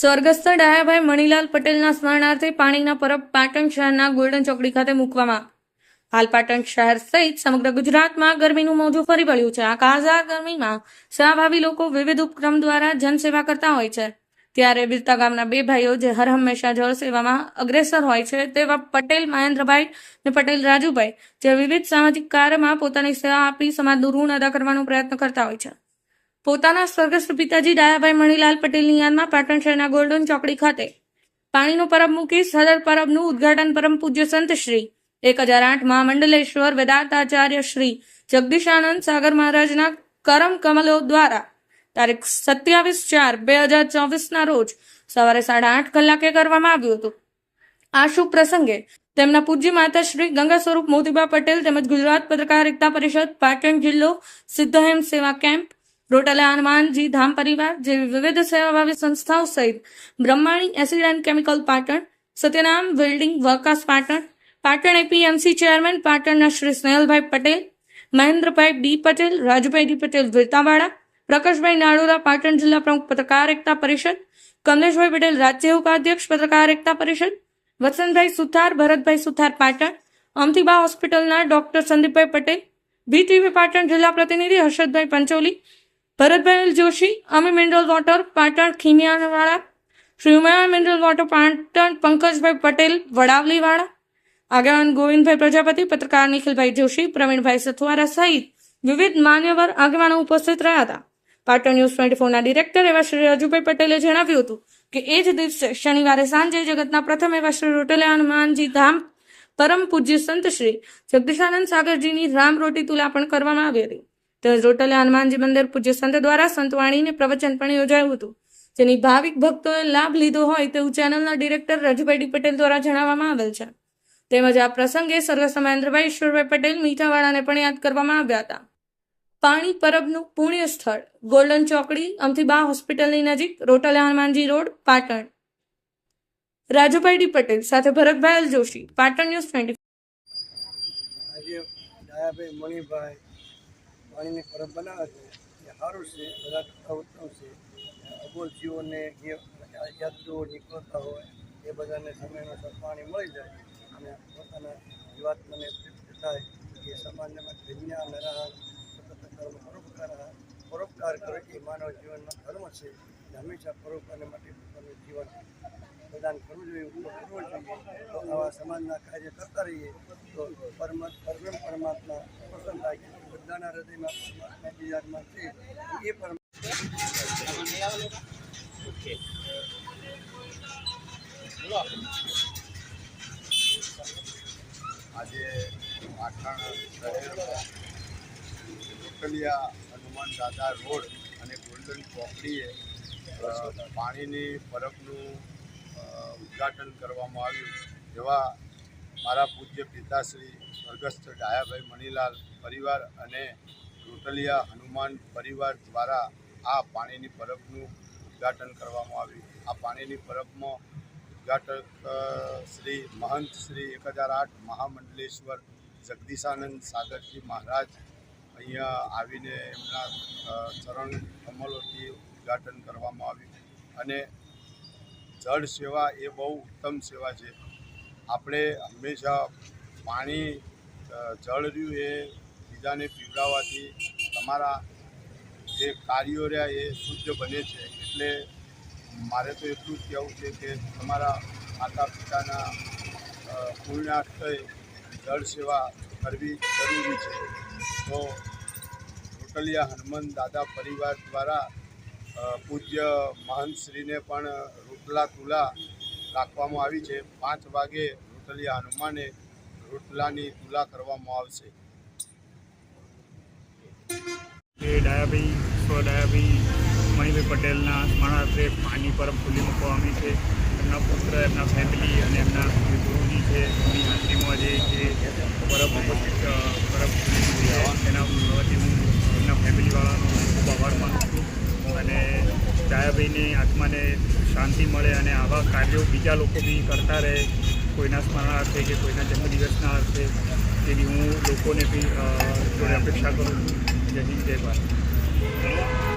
સ્વર્ગસ્થ ડાયાભાઈ મણીલાલ પટેલના સ્મરણાર્થે પાણીના પરબ પાટણ શહેરના ગોલ્ડન ચોકડી ખાતે મૂકવામાં. હાલ પાટણ શહેર સહિત સમગ્ર ગુજરાતમાં ગરમીનું મોજું ફરી વળ્યું છે. આ કાળઝાળ ગરમીમાં સેવાભાવી લોકો વિવિધ ઉપક્રમ દ્વારા જનસેવા કરતા હોય છે. ત્યારે વિરતા ગામના બે ભાઈઓ જે હર હંમેશા જળ સેવામાં અગ્રેસર હોય છે તેવા પટેલ મહેન્દ્રભાઈ અને પટેલ રાજુભાઈ, જે વિવિધ સામાજિક કાર્યમાં પોતાની સેવા આપી સમાજનું ઋણ અદા કરવાનો પ્રયત્ન કરતા હોય છે. પોતાના સ્વર્ગસ્થ પિતાજી ડાયાભાઈ મણીલાલ પટેલની યાદમાં પાટણ શહેરના ગોલ્ડન ચોકડી ખાતે પાણીનો પરબ મૂકી સદર પરબનું ઉદ્ઘાટન પરમ પૂજ્ય સંત શ્રી એક હજાર આઠ મહામંડલેશ્વર વેદાંતાચાર્ય શ્રી જગદીશાનંદ સાગર મહારાજના કરમ કમલો દ્વારા તારીખ સત્યાવીસ ચાર બે હજાર ચોવીસના રોજ સવારે સાડા આઠ કલાકે કરવામાં આવ્યું હતું. આ શુભ પ્રસંગે તેમના પૂજ્ય માતા શ્રી ગંગા સ્વરૂપ મોતીબા પટેલ તેમજ ગુજરાત પત્રકારિતા પરિષદ પાટણ જિલ્લો સિદ્ધહેમ સેવા કેમ્પ રોટલા હનુમાનજી ધામ પરિવાર જેવી વિવિધ સેવાભાવી સંસ્થાઓ સહિત Brahmani acid and chemical Patan, Satyanam welding workers Patan Patan APMC chairman પાટણના શ્રી સ્નેહલભાઈ પટેલ, મહેન્દ્રભાઈ ડી પટેલ, રાજુભાઈ ડી પટેલ વિરતાવાડા, પ્રકાશભાઈ નાડોરા પાટણ જિલ્લા પ્રમુખ પત્રકાર એકતા પરિષદ, કમલેશભાઈ પટેલ રાજ્ય ઉપાધ્યક્ષ પત્રકાર એકતા પરિષદ, વસંતભાઈ સુથાર, ભરતભાઈ સુથાર પાટણ, અમથીબા હોસ્પિટલના ડોક્ટર સંદીપભાઈ પટેલ બીટીવી પાટણ જિલ્લા પ્રતિનિધિ હર્ષદભાઈ પંચોલી ભરતભાઈ જોશી અમી મિનરલ વોટર, પાટણ ખીમિયાવાળા શ્રી ઉમયા મિનરલ વોટર, પાટણ પંકજભાઈ પટેલ, વડાવલીવાળા, આગેવાન ગોવિંદભાઈ પ્રજાપતિ, પત્રકાર નિખિલભાઈ જોશી, પ્રવીણભાઈ સથવારા સહિત વિવિધ માન્યવર આગેવાનો ઉપસ્થિત રહ્યા હતા. પાટણ ન્યૂઝ ટ્વેન્ટી ફોરના ડિરેક્ટર એવા શ્રી રાજુભાઈ પટેલે જણાવ્યું હતું કે એ જ દિવસે શનિવારે સાંજે જગતના પ્રથમ એવા શ્રી રોટલિયા હનુમાનજી ધામ પરમ પૂજ્ય સંત શ્રી જગદીશાનંદ સાગરજીની રામ રોટી તુલા પણ કરવામાં આવી હતી. રોટલા હનુમાનજી મંદિર પૂજ્ય સંત દ્વારા સંતવાણીને પ્રવચન પણ યોજાયું હતું. જેની ભાવિક ભક્તોએ લાભ લીધો હોય તેવું ચેનલના ડિરેક્ટર રાજુભાઈ પટેલ દ્વારા જણાવવામાં આવેલ છે. તેમજ આ પ્રસંગે સર્વ સમાન્દ્રભાઈ ઈશ્વરભાઈ પટેલ મીઠાવાળાને પણ યાદ કરવામાં આવ્યા હતા. પાણી પરબનું પુણ્ય સ્થળ, ગોલ્ડન ચોકડી, અમથીબા હોસ્પિટલની નજીક, રોટલા હનુમાનજી રોડ, પાટણ. રાજુભાઈ ડી પટેલ સાથે ભરતભાઈ જોશી, પાટણ ન્યૂઝ ટ્વેન્ટી મણિભાઈ પાણીની પરબ બનાવે છે, એ સારું છે, બધા કરતા ઉત્તમ છે. અબોલ જીવોને જે યાત્રીઓ નીકળતા હોય, એ બધાને સમયનો પાણી મળી જાય અને પોતાના જીવાત્માને તૃપ્ત થાય. એ સમાજમાં ધન્ય અને રાહત સતત કર્મ, પરોપકાર પરોપકાર કરે એ માનવ જીવનનો ધર્મ છે. હંમેશા પરોપકારને માટે પોતાનું જીવન પ્રદાન કરવું જોઈએ કરવો જોઈએ તો આવા સમાજના કાર્ય કરતા રહીએ, તો પરમ પરમ પરમાત્મા પ્રસન્ન થાય બધાના હૃદયમાં પરમાત્મા બિરાજમાન છે, એ પરમાત્મા આજે પાટણ શહેરમાં રોકલિયા હનુમાન દાદા રોડ અને ગોલ્ડન ચોકડીએ પાણીની પરબનું ઉદ્ઘાટન કરવામાં આવ્યું એવા મારા પૂજ્ય પિતાશ્રી સ્વર્ગસ્થ ડાયાભાઈ મણીલાલ પરિવાર અને રોટલિયા હનુમાન પરિવાર દ્વારા આ પાણીની પરબનું ઉદ્ઘાટન કરવામાં આવ્યું. આ પાણીની પરબમાં ઉદ્ઘાટક શ્રી મહંત શ્રી એક હજાર આઠ મહામંડલેશ્વર જગદીશાનંદ સાગરજી મહારાજ અહીંયા આવીને એમના ચરણ કમલોથી ઉદ્ઘાટન કરવામાં આવ્યું. અને જળ સેવા એ બહુ ઉત્તમ સેવા છે. આપણે હંમેશા પાણી જળ રહ્યું એ બીજાને પીવડાવવાથી તમારા જે કાર્યો રહ્યા એ શુદ્ધ બને છે. એટલે મારે તો એટલું જ કહેવું છે કે તમારા માતા પિતાના પુણ્યાર્થે જળ સેવા કરવી જરૂરી છે. તો રોટલિયા હનુમાન દાદા પરિવાર દ્વારા પૂજ્ય મહંતશ્રીને પણ રોટલા તુલા રાખવામાં આવી છે. પાંચ વાગે રોટલિયા હનુમાને રોટલાની તુલા કરવામાં આવશે. ડાયાભાઈ સ્વ ડાયાભાઈ મણિભાઈ પટેલના સ્મરણાર્થે પાણી પરબ ખુલ્લી મૂકવામાં આવી છે. એમના પુત્ર, એમના ફેમિલી અને એમના ગુરુજી છે. એમની હાજરીમાં જે પરબ પરબ ખુલ્લી મૂકી છે એના વતી હું એમના ફેમિલીવાળાનો ખૂબ આભાર માનું છું અને ડાયાભાઈની આત્માને શાંતિ મળે અને આવા કાર્યો બીજા લોકો બી કરતા રહે. કોઈના સ્મરણાર્થે કે કોઈના જન્મદિવસના અર્થે. તેની હું લોકોને બી જોડે અપેક્ષા કરું છું. જય હિન્દ, જય ભારત.